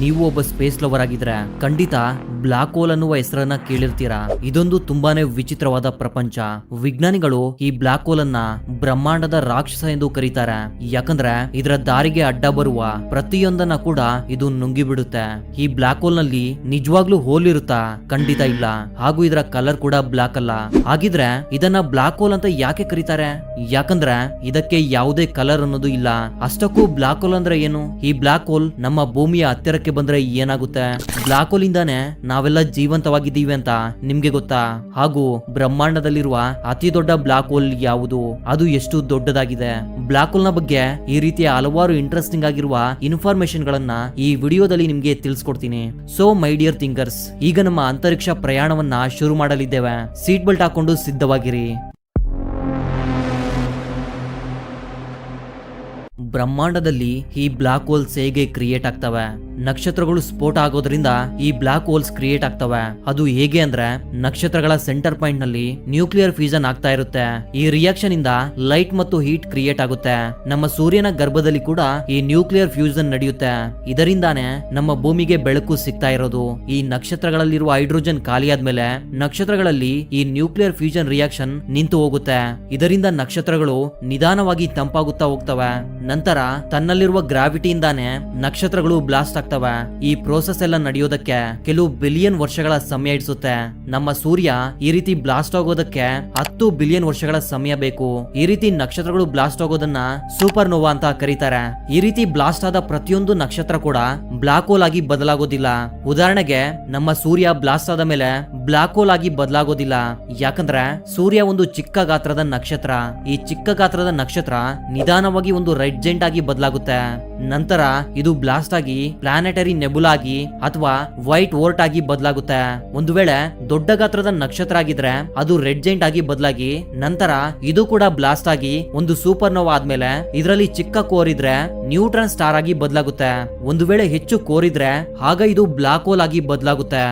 ನೀವು ಒಬ್ಬ space lover ಆಗಿದ್ರೆ ಖಂಡಿತ ಬ್ಲಾಕ್ ಹೋಲ್ ಅನ್ನುವ ಹೆಸರನ್ನ ಕೇಳಿರ್ತೀರಾ? ಇದೊಂದು ತುಂಬಾನೇ ವಿಚಿತ್ರವಾದ ಪ್ರಪಂಚ. ವಿಜ್ಞಾನಿಗಳು ಈ ಬ್ಲಾಕ್ ಹೋಲ್ ಅನ್ನ ಬ್ರಹ್ಮಾಂಡದ ರಾಕ್ಷಸ ಎಂದು ಕರೀತಾರೆ. ಯಾಕಂದ್ರೆ ಇದರ ದಾರಿಗೆ ಅಡ್ಡ ಬರುವ ಪ್ರತಿಯೊಂದನ್ನ ಕೂಡ ಇದು ನುಂಗಿ ಬಿಡುತ್ತೆ ಈ ಬ್ಲಾಕ್ ಹೋಲ್ನಲ್ಲಿ ನಿಜವಾಗ್ಲೂ ಹೋಲ್ ಇರುತ್ತಾ? ಖಂಡಿತ ಇಲ್ಲ. ಹಾಗೂ ಇದರ ಕಲರ್ ಕೂಡ ಬ್ಲಾಕ್ ಅಲ್ಲ. ಹಾಗಿದ್ರೆ ಇದನ್ನ ಬ್ಲಾಕ್ ಹೋಲ್ ಅಂತ ಯಾಕೆ ಕರೀತಾರೆ? ಯಾಕಂದ್ರೆ ಇದಕ್ಕೆ ಯಾವುದೇ ಕಲರ್ ಅನ್ನೋದು ಇಲ್ಲ. ಅಷ್ಟಕ್ಕೂ ಬ್ಲಾಕ್ ಹೋಲ್ ಅಂದ್ರೆ ಏನು? ಈ ಬ್ಲಾಕ್ ಹೋಲ್ ನಮ್ಮ ಭೂಮಿಯ ಹತ್ತಿರಕ್ಕೆ ಬಂದ್ರೆ ಏನಾಗುತ್ತೆ? ಬ್ಲಾಕ್ ಹೋಲ್ ಇಂದಾನೆ ನಾವೆಲ್ಲ ಜೀವಂತವಾಗಿದ್ದೀವಿ ಅಂತ ನಿಮ್ಗೆ ಗೊತ್ತಾ? ಹಾಗೂ ಬ್ರಹ್ಮಾಂಡದಲ್ಲಿರುವ ಅತಿ ದೊಡ್ಡ ಬ್ಲಾಕ್ ಹೋಲ್ ಯಾವುದು? ಅದು ಎಷ್ಟು ದೊಡ್ಡದಾಗಿದೆ? ಬ್ಲಾಕ್ ಹೋಲ್ನ ಬಗ್ಗೆ ಈ ರೀತಿಯ ಹಲವಾರು ಇಂಟ್ರೆಸ್ಟಿಂಗ್ ಆಗಿರುವ ಇನ್ಫಾರ್ಮೇಶನ್ ಗಳನ್ನ ಈ ವಿಡಿಯೋದಲ್ಲಿ ನಿಮ್ಗೆ ತಿಳಿಸ್ಕೊಡ್ತೀನಿ. ಸೊ ಮೈ ಡಿಯರ್ ಥಿಂಕರ್ಸ್ ಈಗ ನಮ್ಮ ಅಂತರಿಕ್ಷ ಪ್ರಯಾಣವನ್ನ ಶುರು ಮಾಡಲಿದ್ದೇವೆ. ಸೀಟ್ ಬೆಲ್ಟ್ ಹಾಕೊಂಡು ಸಿದ್ಧವಾಗಿರಿ. ಬ್ರಹ್ಮಾಂಡದಲ್ಲಿ ಈ ಬ್ಲಾಕ್ ಹೋಲ್ಸ್ ಹೇಗೆ ಕ್ರಿಯೇಟ್ ಆಗ್ತವೆ? ನಕ್ಷತ್ರಗಳು ಸ್ಫೋಟ ಆಗೋದ್ರಿಂದ ಈ ಬ್ಲಾಕ್ ಹೋಲ್ಸ್ ಕ್ರಿಯೇಟ್ ಆಗ್ತವೆ. ಅದು ಹೇಗೆ ಅಂದ್ರೆ, ನಕ್ಷತ್ರಗಳ ಸೆಂಟರ್ ಪಾಯಿಂಟ್ನಲ್ಲಿ ನ್ಯೂಕ್ಲಿಯರ್ ಫ್ಯೂಷನ್ ಆಗ್ತಾ ಇರುತ್ತೆ. ಈ ರಿಯಾಕ್ಷನ್ ಇಂದ ಲೈಟ್ ಮತ್ತು ಹೀಟ್ ಕ್ರಿಯೇಟ್ ಆಗುತ್ತೆ. ನಮ್ಮ ಸೂರ್ಯನ ಗರ್ಭದಲ್ಲಿ ಕೂಡ ಈ ನ್ಯೂಕ್ಲಿಯರ್ ಫ್ಯೂಷನ್ ನಡೆಯುತ್ತೆ. ಇದರಿಂದಾನೆ ನಮ್ಮ ಭೂಮಿಗೆ ಬೆಳಕು ಸಿಗ್ತಾ ಇರೋದು. ಈ ನಕ್ಷತ್ರಗಳಲ್ಲಿರುವ ಹೈಡ್ರೋಜನ್ ಖಾಲಿಯಾದ್ಮೇಲೆ ನಕ್ಷತ್ರಗಳಲ್ಲಿ ಈ ನ್ಯೂಕ್ಲಿಯರ್ ಫ್ಯೂಷನ್ ರಿಯಾಕ್ಷನ್ ನಿಂತು ಹೋಗುತ್ತೆ. ಇದರಿಂದ ನಕ್ಷತ್ರಗಳು ನಿಧಾನವಾಗಿ ತಂಪಾಗುತ್ತಾ ಹೋಗ್ತವೆ. ನಂತರ ತನ್ನಲ್ಲಿರುವ ಗ್ರಾವಿಟಿಯಿಂದಾನೆ ನಕ್ಷತ್ರಗಳು ಬ್ಲಾಸ್ಟ್ ಆಗ್ತವೆ ಈ ಪ್ರೋಸೆಸ್ ಎಲ್ಲ ನಡೆಯೋದಕ್ಕೆ ಕೆಲವು ಬಿಲಿಯನ್ ವರ್ಷಗಳ ಸಮಯ ಇಡಿಸುತ್ತೆ ನಮ್ಮ ಸೂರ್ಯ ಈ ರೀತಿ ಬ್ಲಾಸ್ಟ್ ಆಗೋದಕ್ಕೆ ಹತ್ತು ಬಿಲಿಯನ್ ವರ್ಷಗಳ ಸಮಯ ಬೇಕು. ಈ ರೀತಿ ನಕ್ಷತ್ರಗಳು ಬ್ಲಾಸ್ಟ್ ಆಗೋದನ್ನ ಸೂಪರ್ ನೋವಾ ಅಂತ ಕರೀತಾರೆ. ಈ ರೀತಿ ಬ್ಲಾಸ್ಟ್ ಆದ ಪ್ರತಿಯೊಂದು ನಕ್ಷತ್ರ ಕೂಡ ಬ್ಲಾಕ್ ಹೋಲ್ ಆಗಿ ಬದಲಾಗೋದಿಲ್ಲ. ಉದಾಹರಣೆಗೆ, ನಮ್ಮ ಸೂರ್ಯ ಬ್ಲಾಸ್ಟ್ ಆದ ಮೇಲೆ ಬ್ಲಾಕ್ ಹೋಲ್ ಆಗಿ ಬದಲಾಗೋದಿಲ್ಲ. ಯಾಕಂದ್ರೆ ಸೂರ್ಯ ಒಂದು ಚಿಕ್ಕ ಗಾತ್ರದ ನಕ್ಷತ್ರ. ಈ ಚಿಕ್ಕ ಗಾತ್ರದ ನಕ್ಷತ್ರ ನಿಧಾನವಾಗಿ ಒಂದು ರೆಡ್ ಜೆಂಟ್ ಆಗಿ ಬದಲಾಗುತ್ತೆ. ನಂತರ ಇದು ಬ್ಲಾಸ್ಟ್ ಆಗಿ ಪ್ಲಾನೆಟರಿ ನೆಬುಲಾ ಆಗಿ ಅಥವಾ ವೈಟ್ ವೋರ್ಟ್ ಆಗಿ ಬದಲಾಗುತ್ತೆ. ಒಂದು ವೇಳೆ ದೊಡ್ಡ ಗಾತ್ರದ ನಕ್ಷತ್ರ ಆಗಿದ್ರೆ ಅದು ರೆಡ್ ಜೈಂಟ್ ಆಗಿ ಬದಲಾಗಿ ನಂತರ ಇದು ಕೂಡ ಬ್ಲಾಸ್ಟ್ ಆಗಿ ಒಂದು ಸೂಪರ್ ನೋವಾ ಆದ್ಮೇಲೆ ಇದರಲ್ಲಿ ಚಿಕ್ಕ ಕೋರ್ ಇದ್ರೆ ನ್ಯೂಟ್ರನ್ ಸ್ಟಾರ್ ಆಗಿ ಬದಲಾಗುತ್ತೆ. ಒಂದು ವೇಳೆ ಹೆಚ್ಚು ಕೋರ್ ಇದ್ರೆ ಆಗ ಇದು ಬ್ಲಾಕ್ ಹೋಲ್ ಆಗಿ ಬದಲಾಗುತ್ತೆ.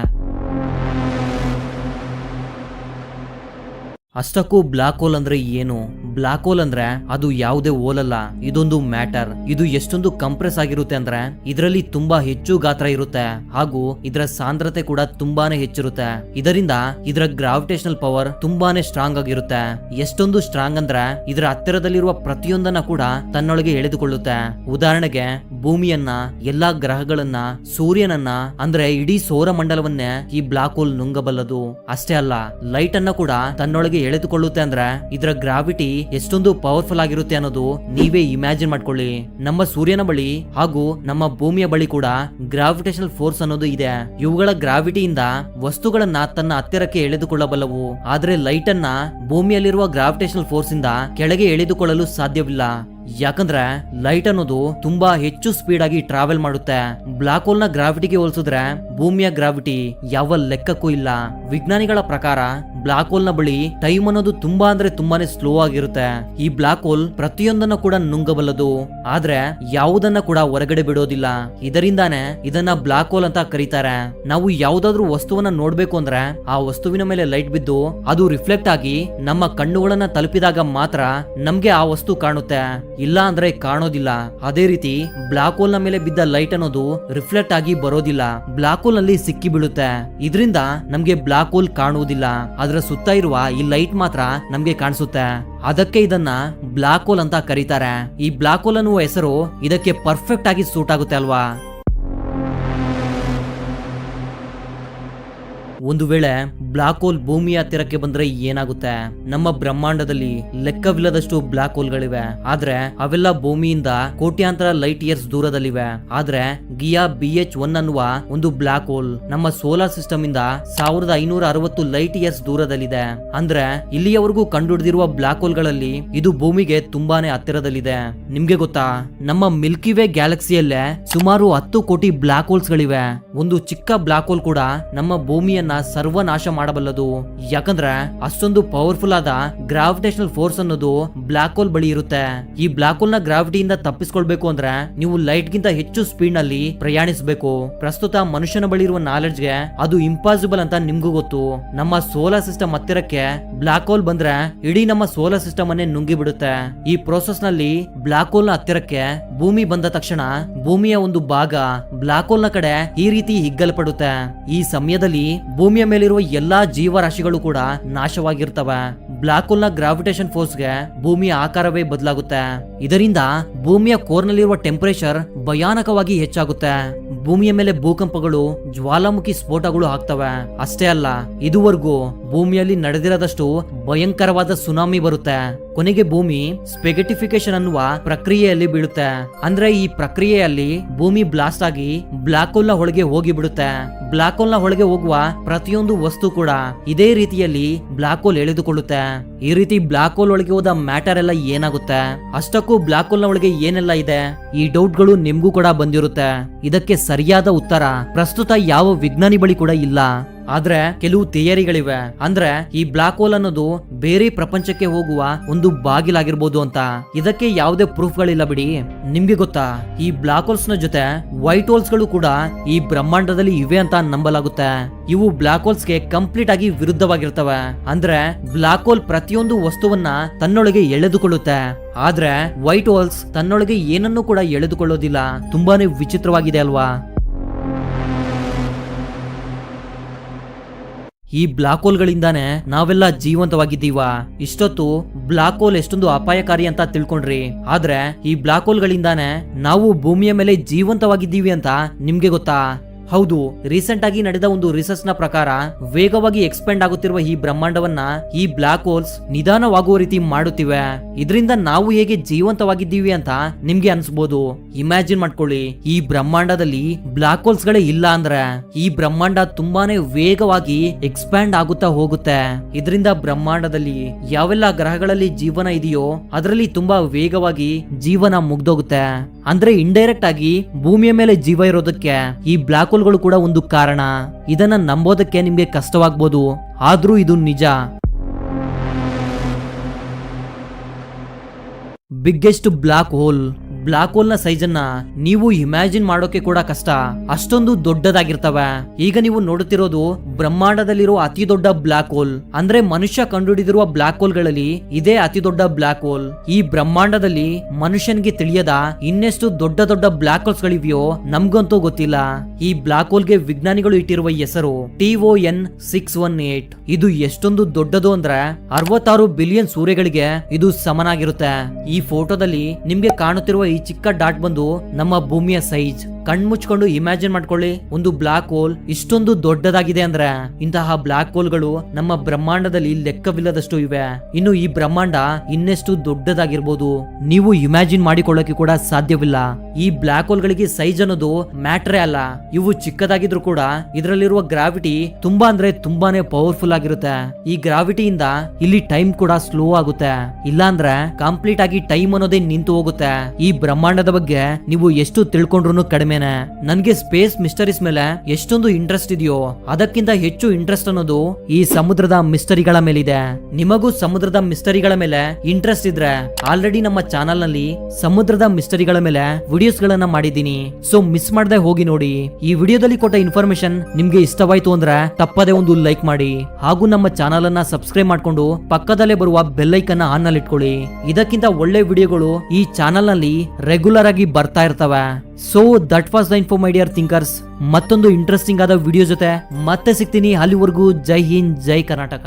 ಅಷ್ಟಕ್ಕೂ ಬ್ಲಾಕ್ ಹೋಲ್ ಅಂದ್ರೆ ಏನು? ಬ್ಲಾಕ್ ಹೋಲ್ ಅಂದ್ರೆ ಅದು ಯಾವುದೇ ಹೋಲ್ ಅಲ್ಲ. ಇದೊಂದು ಮ್ಯಾಟರ್ ಇದು ಎಷ್ಟೊಂದು ಕಂಪ್ರೆಸ್ ಆಗಿರುತ್ತೆ ಅಂದ್ರೆ ಇದರಲ್ಲಿ ತುಂಬಾ ಹೆಚ್ಚು ಗಾತ್ರ ಇರುತ್ತೆ. ಹಾಗೂ ಇದರ ಸಾಂದ್ರತೆ ಕೂಡ ತುಂಬಾನೇ ಹೆಚ್ಚಿರುತ್ತೆ. ಇದರಿಂದ ಇದರ ಗ್ರಾವಿಟೇಷನಲ್ ಪವರ್ ತುಂಬಾನೇ ಸ್ಟ್ರಾಂಗ್ ಆಗಿರುತ್ತೆ. ಎಷ್ಟೊಂದು ಸ್ಟ್ರಾಂಗ್ ಅಂದ್ರೆ ಇದರ ಹತ್ತಿರದಲ್ಲಿರುವ ಪ್ರತಿಯೊಂದನ್ನ ಕೂಡ ತನ್ನೊಳಗೆ ಎಳೆದುಕೊಳ್ಳುತ್ತೆ. ಉದಾಹರಣೆಗೆ ಭೂಮಿಯನ್ನ, ಎಲ್ಲಾ ಗ್ರಹಗಳನ್ನ, ಸೂರ್ಯನನ್ನ, ಅಂದ್ರೆ ಇಡೀ ಸೌರ ಮಂಡಲವನ್ನೇ ಈ ಬ್ಲಾಕ್ ಹೋಲ್ ನುಂಗಬಲ್ಲದು. ಅಷ್ಟೇ ಅಲ್ಲ ಲೈಟ್ ಅನ್ನ ಕೂಡ ತನ್ನೊಳಗೆ ಎಳೆದುಕೊಳ್ಳುತ್ತೆ ಅಂದ್ರೆ ಇದರ ಗ್ರಾವಿಟಿ ಎಷ್ಟೊಂದು ಪವರ್ಫುಲ್ ಆಗಿರುತ್ತೆ ಅನ್ನೋದು ನೀವೇ ಇಮ್ಯಾಜಿನ್ ಮಾಡ್ಕೊಳ್ಳಿ. ನಮ್ಮ ಸೂರ್ಯನ ಬಳಿ ಹಾಗೂ ನಮ್ಮ ಭೂಮಿಯ ಬಳಿ ಕೂಡ ಗ್ರಾವಿಟೇಷನಲ್ ಫೋರ್ಸ್ ಅನ್ನೋದು ಇದೆ. ಇವುಗಳ ಗ್ರಾವಿಟಿಯಿಂದ ವಸ್ತುಗಳನ್ನ ತನ್ನ ಹತ್ತಿರಕ್ಕೆ ಎಳೆದುಕೊಳ್ಳಬಲ್ಲವು. ಆದ್ರೆ ಲೈಟ್ ಅನ್ನ ಭೂಮಿಯಲ್ಲಿರುವ ಗ್ರಾವಿಟೇಷನಲ್ ಫೋರ್ಸ್ ಇಂದ ಕೆಳಗೆ ಎಳೆದುಕೊಳ್ಳಲು ಸಾಧ್ಯವಿಲ್ಲ. ಯಾಕಂದ್ರೆ ಲೈಟ್ ಅನ್ನೋದು ತುಂಬಾ ಹೆಚ್ಚು ಸ್ಪೀಡ್ ಆಗಿ ಟ್ರಾವೆಲ್ ಮಾಡುತ್ತೆ. ಬ್ಲಾಕ್ ಹೋಲ್ನ ಗ್ರಾವಿಟಿಗೆ ಹೋಲಿಸಿದ್ರೆ ಭೂಮಿಯ ಗ್ರಾವಿಟಿ ಯಾವ ಲೆಕ್ಕಕ್ಕೂ ಇಲ್ಲ. ವಿಜ್ಞಾನಿಗಳ ಪ್ರಕಾರ ಬ್ಲಾಕ್ ಹೋಲ್ನ ಬಳಿ ಟೈಮ್ ಅನ್ನೋದು ತುಂಬಾ ಅಂದ್ರೆ ತುಂಬಾನೇ ಸ್ಲೋ ಆಗಿರುತ್ತೆ. ಈ ಬ್ಲಾಕ್ ಹೋಲ್ ಪ್ರತಿಯೊಂದನ್ನ ಕೂಡ ನುಂಗಬಲ್ಲದು. ಆದ್ರೆ ಯಾವುದನ್ನ ಕೂಡ ಹೊರಗಡೆ ಬಿಡೋದಿಲ್ಲ. ಇದರಿಂದಾನೆ ಇದನ್ನ ಬ್ಲಾಕ್ ಹೋಲ್ ಅಂತ ಕರೀತಾರೆ. ನಾವು ಯಾವ್ದಾದ್ರು ವಸ್ತುವನ್ನ ನೋಡ್ಬೇಕು ಅಂದ್ರೆ ಆ ವಸ್ತುವಿನ ಮೇಲೆ ಲೈಟ್ ಬಿದ್ದು ಅದು ರಿಫ್ಲೆಕ್ಟ್ ಆಗಿ ನಮ್ಮ ಕಣ್ಣುಗಳನ್ನ ತಲುಪಿದಾಗ ಮಾತ್ರ ನಮ್ಗೆ ಆ ವಸ್ತು ಕಾಣುತ್ತೆ. ಇಲ್ಲ ಅಂದ್ರೆ ಕಾಣೋದಿಲ್ಲ. ಅದೇ ರೀತಿ ಬ್ಲಾಕ್ ಹೋಲ್ನ ಮೇಲೆ ಬಿದ್ದ ಲೈಟ್ ಅನ್ನೋದು ರಿಫ್ಲೆಕ್ಟ್ ಆಗಿ ಬರೋದಿಲ್ಲ. ಬ್ಲಾಕ್ ಹೋಲ್ನಲ್ಲಿ ಸಿಕ್ಕಿ ಬೀಳುತ್ತೆ ಇದರಿಂದ ನಮ್ಗೆ ಬ್ಲಾಕ್ ಹೋಲ್ ಕಾಣುವುದಿಲ್ಲ. ಅದರ ಸುತ್ತ ಇರುವ ಈ ಲೈಟ್ ಮಾತ್ರ ನಮ್ಗೆ ಕಾಣಿಸುತ್ತೆ. ಅದಕ್ಕೆ ಇದನ್ನ ಬ್ಲಾಕ್ ಹೋಲ್ ಅಂತ ಕರೀತಾರೆ. ಈ ಬ್ಲಾಕ್ ಹೋಲ್ ಅನ್ನುವ ಹೆಸರು ಇದಕ್ಕೆ ಪರ್ಫೆಕ್ಟ್ ಆಗಿ ಸೂಟ್ ಆಗುತ್ತೆ ಅಲ್ವಾ? ಒಂದು ವೇಳೆ ಬ್ಲಾಕ್ ಹೋಲ್ ಭೂಮಿಯ ಹತ್ತಿರಕ್ಕೆ ಬಂದ್ರೆ ಏನಾಗುತ್ತೆ? ನಮ್ಮ ಬ್ರಹ್ಮಾಂಡದಲ್ಲಿ ಲೆಕ್ಕವಿಲ್ಲದಷ್ಟು ಬ್ಲಾಕ್ ಹೋಲ್ಗಳಿವೆ. ಆದ್ರೆ ಅವೆಲ್ಲ ಭೂಮಿಯಿಂದ ಕೋಟ್ಯಾಂತರ ಲೈಟ್ ಇಯರ್ಸ್ ದೂರದಲ್ಲಿವೆ. ಆದ್ರೆ ಗಿಯಾ ಬಿ ಎಚ್ ಒನ್ ಅನ್ನುವ ಒಂದು ಬ್ಲಾಕ್ ಹೋಲ್ ನಮ್ಮ ಸೋಲಾರ್ ಸಿಸ್ಟಮ್ ಇಂದ ಸಾವಿರದ ಐನೂರ ಅರವತ್ತು ಲೈಟ್ ಇಯರ್ಸ್ ದೂರದಲ್ಲಿದೆ. ಅಂದ್ರೆ ಇಲ್ಲಿಯವರೆಗೂ ಕಂಡುಹಿಡಿದಿರುವ ಬ್ಲಾಕ್ ಹೋಲ್ಗಳಲ್ಲಿ ಇದು ಭೂಮಿಗೆ ತುಂಬಾನೇ ಹತ್ತಿರದಲ್ಲಿದೆ. ನಿಮ್ಗೆ ಗೊತ್ತಾ? ನಮ್ಮ ಮಿಲ್ಕಿ ವೇ ಗ್ಯಾಲಕ್ಸಿಯಲ್ಲೇ ಸುಮಾರು ಹತ್ತು ಕೋಟಿ ಬ್ಲಾಕ್ ಹೋಲ್ಸ್ ಗಳಿವೆ ಒಂದು ಚಿಕ್ಕ ಬ್ಲಾಕ್ ಹೋಲ್ ಕೂಡ ನಮ್ಮ ಭೂಮಿಯನ್ನ ಸರ್ವನಾಶ ಮಾಡಬಲ್ಲದು. ಯಾಕಂದ್ರೆ ಅಷ್ಟೊಂದು ಪವರ್ಫುಲ್ ಆದ ಗ್ರಾವಿಟೇಷನಲ್ ಫೋರ್ಸ್ ಅನ್ನೋದು ಬ್ಲಾಕ್ ಹೋಲ್ ಬಳಿ ಇರುತ್ತೆ. ಈ ಬ್ಲಾಕ್ ಹೋಲ್ನ ಗ್ರಾವಿಟಿಯಿಂದ ತಪ್ಪಿಸ್ಕೊಳ್ಬೇಕು ಅಂದ್ರೆ ನೀವು ಲೈಟ್ ಗಿಂತ ಹೆಚ್ಚು ಸ್ಪೀಡ್ನಲ್ಲಿ ಪ್ರಯಾಣಿಸಬೇಕು. ಪ್ರಸ್ತುತ ಮನುಷ್ಯನ ಬಳಿ ಇರುವ ನಾಲೆಡ್ಜ್ಗೆ ಅದು ಇಂಪಾಸಿಬಲ್ ಅಂತ ನಿಮ್ಗೂ ಗೊತ್ತು. ನಮ್ಮ ಸೋಲಾರ್ ಸಿಸ್ಟಮ್ ಹತ್ತಿರಕ್ಕೆ ಬ್ಲಾಕ್ ಹೋಲ್ ಬಂದ್ರೆ ಇಡೀ ನಮ್ಮ ಸೋಲಾರ್ ಸಿಸ್ಟಮ್ ಅನ್ನೇ ನುಂಗಿ ಬಿಡುತ್ತೆ. ಈ ಪ್ರೋಸೆಸ್ನಲ್ಲಿ ಬ್ಲಾಕ್ ಹೋಲ್ನ ಹತ್ತಿರಕ್ಕೆ ಭೂಮಿ ಬಂದ ತಕ್ಷಣ ಭೂಮಿಯ ಒಂದು ಭಾಗ ಬ್ಲಾಕ್ ಹೋಲ್ನ ಕಡೆ ಈ ರೀತಿ ಹಿಗ್ಗಲ್ಪಡುತ್ತೆ. ಈ ಸಮಯದಲ್ಲಿ ಭೂಮಿಯ ಮೇಲಿರುವ ಎಲ್ಲಾ ಜೀವರಾಶಿಗಳು ಕೂಡ ನಾಶವಾಗಿರ್ತವೆ. ಬ್ಲಾಕ್ ಹೋಲ್ನ ಗ್ರಾವಿಟೇಷನ್ ಫೋರ್ಸ್ಗೆ ಭೂಮಿಯ ಆಕಾರವೇ ಬದಲಾಗುತ್ತೆ. ಇದರಿಂದ ಭೂಮಿಯ ಕೋರ್ನಲ್ಲಿರುವ ಟೆಂಪರೇಚರ್ ಭಯಾನಕವಾಗಿ ಹೆಚ್ಚಾಗುತ್ತೆ. ಭೂಮಿಯ ಮೇಲೆ ಭೂಕಂಪಗಳು, ಜ್ವಾಲಾಮುಖಿ ಸ್ಫೋಟಗಳು ಆಗ್ತವೆ. ಅಷ್ಟೇ ಅಲ್ಲ, ಇದುವರೆಗೂ ಭೂಮಿಯಲ್ಲಿ ನಡೆದಿರದಷ್ಟು ಭಯಂಕರವಾದ ಸುನಾಮಿ ಬರುತ್ತೆ. ಕೊನೆಗೆ ಭೂಮಿ ಸ್ಪೆಗಟಿಫಿಕೇಶನ್ ಅನ್ನುವ ಪ್ರಕ್ರಿಯೆಯಲ್ಲಿ ಬೀಳುತ್ತೆ. ಅಂದ್ರೆ ಈ ಪ್ರಕ್ರಿಯೆಯಲ್ಲಿ ಭೂಮಿ ಬ್ಲಾಸ್ಟ್ ಆಗಿ ಬ್ಲಾಕ್ ಹೋಲ್ನ ಒಳಗೆ ಹೋಗಿ ಬಿಡುತ್ತೆ ಬ್ಲಾಕ್ ಹೋಲ್ನ ಒಳಗೆ ಹೋಗುವ ಪ್ರತಿಯೊಂದು ವಸ್ತು ಕೂಡ ಇದೇ ರೀತಿಯಲ್ಲಿ ಬ್ಲಾಕ್ ಹೋಲ್ ಎಳೆದುಕೊಳ್ಳುತ್ತೆ. ಈ ರೀತಿ ಬ್ಲಾಕ್ ಹೋಲ್ ಒಳಗೆ ಹೋದ ಮ್ಯಾಟರ್ ಎಲ್ಲ ಏನಾಗುತ್ತೆ? ಅಷ್ಟಕ್ಕೂ ಬ್ಲಾಕ್ ಹೋಲ್ನ ಒಳಗೆ ಏನೆಲ್ಲ ಇದೆ? ಈ ಡೌಟ್ಗಳು ನಿಮ್ಗೂ ಕೂಡ ಬಂದಿರುತ್ತೆ. ಇದಕ್ಕೆ ಸರಿಯಾದ ಉತ್ತರ ಪ್ರಸ್ತುತ ಯಾವ ವಿಜ್ಞಾನಿ ಬಳಿ ಕೂಡ ಇಲ್ಲ. ಆದ್ರೆ ಕೆಲವು ಥಿಯರಿಗಳಿವೆ ಅಂದ್ರೆ ಈ ಬ್ಲಾಕ್ ಹೋಲ್ ಅನ್ನೋದು ಬೇರೆ ಪ್ರಪಂಚಕ್ಕೆ ಹೋಗುವ ಒಂದು ಬಾಗಿಲಾಗಿರ್ಬೋದು ಅಂತ. ಇದಕ್ಕೆ ಯಾವುದೇ ಪ್ರೂಫ್ ಗಳಿಲ್ಲ ಬಿಡಿ. ನಿಮ್ಗೆ ಗೊತ್ತಾ? ಈ ಬ್ಲಾಕ್ ಹೋಲ್ಸ್ನ ಜೊತೆ ವೈಟ್ ಹೋಲ್ಸ್ಗಳು ಕೂಡ ಈ ಬ್ರಹ್ಮಾಂಡದಲ್ಲಿ ಇವೆ ಅಂತ ನಂಬಲಾಗುತ್ತೆ. ಇವು ಬ್ಲಾಕ್ ಹೋಲ್ಸ್ಗೆ ಕಂಪ್ಲೀಟ್ ಆಗಿ ವಿರುದ್ಧವಾಗಿರ್ತವೆ. ಅಂದ್ರೆ ಬ್ಲಾಕ್ ಹೋಲ್ ಪ್ರತಿಯೊಂದು ವಸ್ತುವನ್ನ ತನ್ನೊಳಗೆ ಎಳೆದುಕೊಳ್ಳುತ್ತೆ. ಆದ್ರೆ ವೈಟ್ ಹೋಲ್ಸ್ ತನ್ನೊಳಗೆ ಏನನ್ನೂ ಕೂಡ ಎಳೆದುಕೊಳ್ಳೋದಿಲ್ಲ. ತುಂಬಾನೇ ವಿಚಿತ್ರವಾಗಿದೆ ಅಲ್ವಾ? ಈ ಬ್ಲಾಕ್ ಹೋಲ್ಗಳಿಂದಾನೆ ನಾವೆಲ್ಲ ಜೀವಂತವಾಗಿದ್ದೀವ. ಇಷ್ಟೊತ್ತು ಬ್ಲಾಕ್ ಹೋಲ್ ಎಷ್ಟೊಂದು ಅಪಾಯಕಾರಿ ಅಂತ ತಿಳ್ಕೊಂಡ್ರಿ. ಆದ್ರೆ ಈ ಬ್ಲಾಕ್ ಹೋಲ್ಗಳಿಂದಾನೆ ನಾವು ಭೂಮಿಯ ಮೇಲೆ ಜೀವಂತವಾಗಿದ್ದೀವಿ ಅಂತ ನಿಮ್ಗೆ ಗೊತ್ತಾ? ಹೌದು ರೀಸೆಂಟ್ ಆಗಿ ನಡೆದ ಒಂದು ರಿಸರ್ಚ್ನ ಪ್ರಕಾರ ವೇಗವಾಗಿ ಎಕ್ಸ್ಪೆಂಡ್ ಆಗುತ್ತಿರುವ ಈ ಬ್ರಹ್ಮಾಂಡವನ್ನ ಈ ಬ್ಲಾಕ್ ಹೋಲ್ಸ್ ನಿಧಾನವಾಗುವ ರೀತಿ ಮಾಡುತ್ತಿವೆ. ಇದರಿಂದ ನಾವು ಹೇಗೆ ಜೀವಂತವಾಗಿದ್ದೀವಿ ಅಂತ ನಿಮ್ಗೆ ಅನ್ಸ್ಬೋದು. ಇಮ್ಯಾಜಿನ್ ಮಾಡ್ಕೊಳ್ಳಿ, ಈ ಬ್ರಹ್ಮಾಂಡದಲ್ಲಿ ಬ್ಲಾಕ್ ಹೋಲ್ಸ್ ಗಳೇ ಇಲ್ಲ ಅಂದ್ರೆ ಈ ಬ್ರಹ್ಮಾಂಡ ತುಂಬಾನೇ ವೇಗವಾಗಿ ಎಕ್ಸ್ಪ್ಯಾಂಡ್ ಆಗುತ್ತಾ ಹೋಗುತ್ತೆ. ಇದರಿಂದ ಬ್ರಹ್ಮಾಂಡದಲ್ಲಿ ಯಾವೆಲ್ಲ ಗ್ರಹಗಳಲ್ಲಿ ಜೀವನ ಇದೆಯೋ ಅದರಲ್ಲಿ ತುಂಬಾ ವೇಗವಾಗಿ ಜೀವನ ಮುಗ್ದೋಗುತ್ತೆ. ಅಂದ್ರೆ ಇಂಡೈರೆಕ್ಟ್ ಆಗಿ ಭೂಮಿಯ ಮೇಲೆ ಜೀವ ಇರೋದಕ್ಕೆ ಈ ಬ್ಲಾಕ್ ಹೋಲ್ಗಳು ಕೂಡ ಒಂದು ಕಾರಣ. ಇದನ್ನ ನಂಬೋದಕ್ಕೆ ನಿಮ್ಗೆ ಕಷ್ಟವಾಗ್ಬೋದು. ಆದ್ರೂ ಇದು ನಿಜ. ಬಿಗ್ಗೆಸ್ಟ್ ಬ್ಲಾಕ್ ಹೋಲ್ ಬ್ಲಾಕ್ ಹೋಲ್ನ ಸೈಜ್ ಅನ್ನ ನೀವು ಇಮ್ಯಾಜಿನ್ ಮಾಡೋಕೆ ಕೂಡ ಕಷ್ಟ. ಅಷ್ಟೊಂದು ದೊಡ್ಡದಾಗಿರ್ತವೆ. ಈಗ ನೀವು ನೋಡುತ್ತಿರೋದು ಬ್ರಹ್ಮಾಂಡದಲ್ಲಿರೋ ಅತಿ ದೊಡ್ಡ ಬ್ಲಾಕ್ ಹೋಲ್ ಅಂದ್ರೆ ಮನುಷ್ಯ ಕಂಡುಹಿಡಿದಿರುವ ಬ್ಲಾಕ್ ಹೋಲ್ಗಳಲ್ಲಿ ಇದೇ ಅತಿ ದೊಡ್ಡ ಬ್ಲಾಕ್ ಹೋಲ್ ಈ ಬ್ರಹ್ಮಾಂಡದಲ್ಲಿ ಮನುಷ್ಯನಿಗೆ ತಿಳಿಯದ ಇನ್ನೆಷ್ಟು ದೊಡ್ಡ ದೊಡ್ಡ ಬ್ಲಾಕ್ ಹೋಲ್ಸ್ ಗಳಿವೆಯೋ ನಮ್ಗಂತೂ ಗೊತ್ತಿಲ್ಲ. ಈ ಬ್ಲಾಕ್ ಹೋಲ್ಗೆ ವಿಜ್ಞಾನಿಗಳು ಇಟ್ಟಿರುವ ಹೆಸರು T O N six one eight. ಇದು ಎಷ್ಟೊಂದು ದೊಡ್ಡದು ಅಂದ್ರೆ ಅರವತ್ತಾರು ಬಿಲಿಯನ್ ಸೂರ್ಯಗಳಿಗೆ ಇದು ಸಮನಾಗಿರುತ್ತೆ. ಈ ಫೋಟೋದಲ್ಲಿ ನಿಮ್ಗೆ ಕಾಣುತ್ತಿರುವ ಈ ಚಿಕ್ಕ ಡಾಟ್ ಬಂದು ನಮ್ಮ ಭೂಮಿಯ ಸೈಜ್. ಕಣ್ಮುಚ್ಕೊಂಡು ಇಮ್ಯಾಜಿನ್ ಮಾಡ್ಕೊಳ್ಳಿ. ಒಂದು ಬ್ಲಾಕ್ ಹೋಲ್ ಇಷ್ಟೊಂದು ದೊಡ್ಡದಾಗಿದೆ ಅಂದ್ರೆ ಇಂತಹ ಬ್ಲಾಕ್ ಹೋಲ್ಗಳು ನಮ್ಮ ಬ್ರಹ್ಮಾಂಡದಲ್ಲಿ ಲೆಕ್ಕವಿಲ್ಲದಷ್ಟು ಇವೆ. ಇನ್ನು ಈ ಬ್ರಹ್ಮಾಂಡ ಇನ್ನೆಷ್ಟು ದೊಡ್ಡದಾಗಿರ್ಬೋದು ನೀವು ಇಮ್ಯಾಜಿನ್ ಮಾಡಿಕೊಳ್ಳೋಕೆ ಕೂಡ ಸಾಧ್ಯವಿಲ್ಲ. ಈ ಬ್ಲಾಕ್ ಹೋಲ್ಗಳಿಗೆ ಸೈಜ್ ಅನ್ನೋದು ಮ್ಯಾಟ್ರೇ ಅಲ್ಲ. ಇವು ಚಿಕ್ಕದಾಗಿದ್ರು ಕೂಡ ಇದರಲ್ಲಿರುವ ಗ್ರಾವಿಟಿ ತುಂಬಾ ಅಂದ್ರೆ ತುಂಬಾನೇ ಪವರ್ಫುಲ್ ಆಗಿರುತ್ತೆ. ಈ ಗ್ರಾವಿಟಿಯಿಂದ ಇಲ್ಲಿ ಟೈಮ್ ಕೂಡ ಸ್ಲೋ ಆಗುತ್ತೆ. ಇಲ್ಲಾಂದ್ರೆ ಕಂಪ್ಲೀಟ್ ಆಗಿ ಟೈಮ್ ಅನ್ನೋದೇ ನಿಂತು ಹೋಗುತ್ತೆ. ಈ ಬ್ರಹ್ಮಾಂಡದ ಬಗ್ಗೆ ನೀವು ಎಷ್ಟು ತಿಳ್ಕೊಂಡ್ರು ಕಡಿಮೆನೆ ನನ್ಗೆ ಸ್ಪೇಸ್ ಮಿಸ್ಟರೀಸ್ ಮೇಲೆ ಎಷ್ಟೊಂದು ಇಂಟ್ರೆಸ್ಟ್ ಇದೆಯೋ, ಅದಕ್ಕಿಂತ ಹೆಚ್ಚು ಇಂಟ್ರೆಸ್ಟ್ ಅನ್ನೋದು ಈ ಸಮುದ್ರದ ಮಿಸ್ಟರಿಗಳ ಮೇಲಿದೆ. ನಿಮಗೂ ಸಮುದ್ರದ ಮಿಸ್ಟರಿಗಳ ಮೇಲೆ ಇಂಟ್ರೆಸ್ಟ್ ಇದ್ರೆ ಆಲ್ರೆಡಿ ನಮ್ಮ ಚಾನಲ್ನಲ್ಲಿ ಸಮುದ್ರದ ಮಿಸ್ಟರಿಗಳ ಮೇಲೆ ವಿಡಿಯೋಸ್ ಗಳನ್ನ ಮಾಡಿದ್ದೀನಿ. ಸೊ ಮಿಸ್ ಮಾಡದೆ ಹೋಗಿ ನೋಡಿ. ಈ ವಿಡಿಯೋದಲ್ಲಿ ಕೊಟ್ಟ ಇನ್ಫಾರ್ಮೇಶನ್ ನಿಮ್ಗೆ ಇಷ್ಟವಾಯ್ತು ಅಂದ್ರೆ ತಪ್ಪದೆ ಒಂದು ಲೈಕ್ ಮಾಡಿ. ಹಾಗೂ ನಮ್ಮ ಚಾನಲ್ ಅನ್ನ ಸಬ್ಸ್ಕ್ರೈಬ್ ಮಾಡ್ಕೊಂಡು ಪಕ್ಕದಲ್ಲೇ ಬರುವ ಬೆಲ್ಲೈಕನ್ನ ಆನ್ನಲ್ಲಿ ಇಟ್ಕೊಳ್ಳಿ ಇದಕ್ಕಿಂತ ಒಳ್ಳೆ ವಿಡಿಯೋಗಳು ಈ ಚಾನಲ್ನಲ್ಲಿ ರೆಗ್ಯುಲರ್ ಆಗಿ ಬರ್ತಾ ಇರ್ತವೆ. So that was the info my dear thinkers ಮತ್ತೊಂದು ಇಂಟ್ರೆಸ್ಟಿಂಗ್ ಆದ ವಿಡಿಯೋ ಜೊತೆ ಮತ್ತೆ ಸಿಗ್ತೀನಿ ಅಲ್ಲಿವರೆಗೂ. ಜೈ ಹಿಂದ್, ಜೈ ಕರ್ನಾಟಕ.